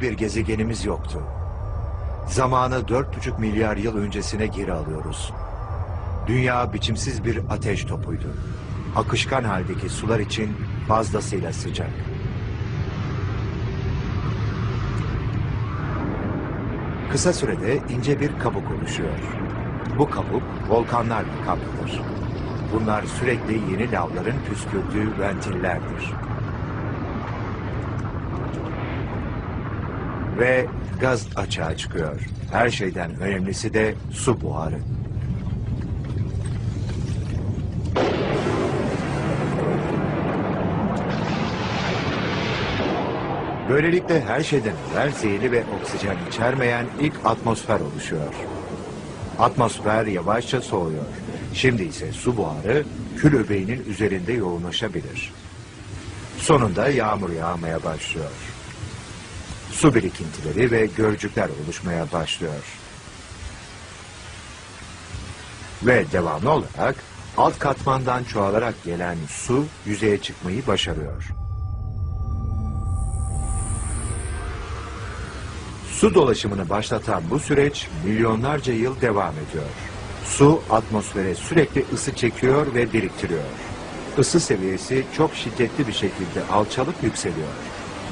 bir gezegenimiz yoktu. Zamanı 4,5 milyar yıl öncesine geri alıyoruz. Dünya biçimsiz bir ateş topuydu. Akışkan haldeki sular için fazlasıyla sıcak. Kısa sürede ince bir kabuk oluşuyor. Bu kabuk volkanlarla kaplıdır. Bunlar sürekli yeni lavların püskürdüğü ventillerdir. Ve gaz açığa çıkıyor. Her şeyden önemlisi de su buharı. Böylelikle her şeyden evvel zehirli ve oksijen içermeyen ilk atmosfer oluşuyor. Atmosfer yavaşça soğuyor. Şimdi ise su buharı kül öbeğinin üzerinde yoğunlaşabilir. Sonunda yağmur yağmaya başlıyor. Su birikintileri ve gölcükler oluşmaya başlıyor. Ve devamlı olarak alt katmandan çoğalarak gelen su yüzeye çıkmayı başarıyor. Su dolaşımını başlatan bu süreç milyonlarca yıl devam ediyor. Su atmosfere sürekli ısı çekiyor ve biriktiriyor. Isı seviyesi çok şiddetli bir şekilde alçalıp yükseliyor.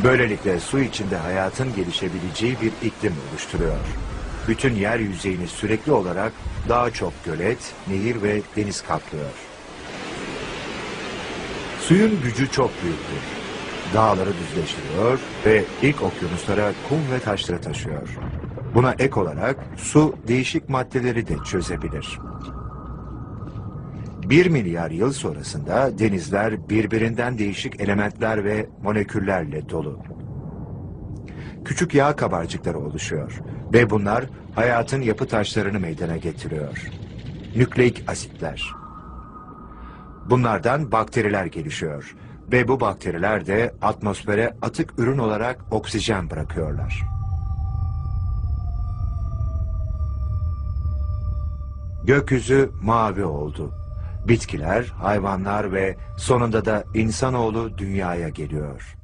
Böylelikle su içinde hayatın gelişebileceği bir iklim oluşturuyor. Bütün yer yüzeyini sürekli olarak daha çok gölet, nehir ve deniz kaplıyor. Suyun gücü çok büyüktür. Dağları düzleştiriyor ve ilk okyanuslara kum ve taşları taşıyor. Buna ek olarak su değişik maddeleri de çözebilir. Bir milyar yıl sonrasında denizler birbirinden değişik elementler ve moleküllerle dolu. Küçük yağ kabarcıkları oluşuyor ve bunlar hayatın yapı taşlarını meydana getiriyor. Nükleik asitler. Bunlardan bakteriler gelişiyor ve bu bakteriler de atmosfere atık ürün olarak oksijen bırakıyorlar. Gökyüzü mavi oldu. Bitkiler, hayvanlar ve sonunda da insanoğlu dünyaya geliyor.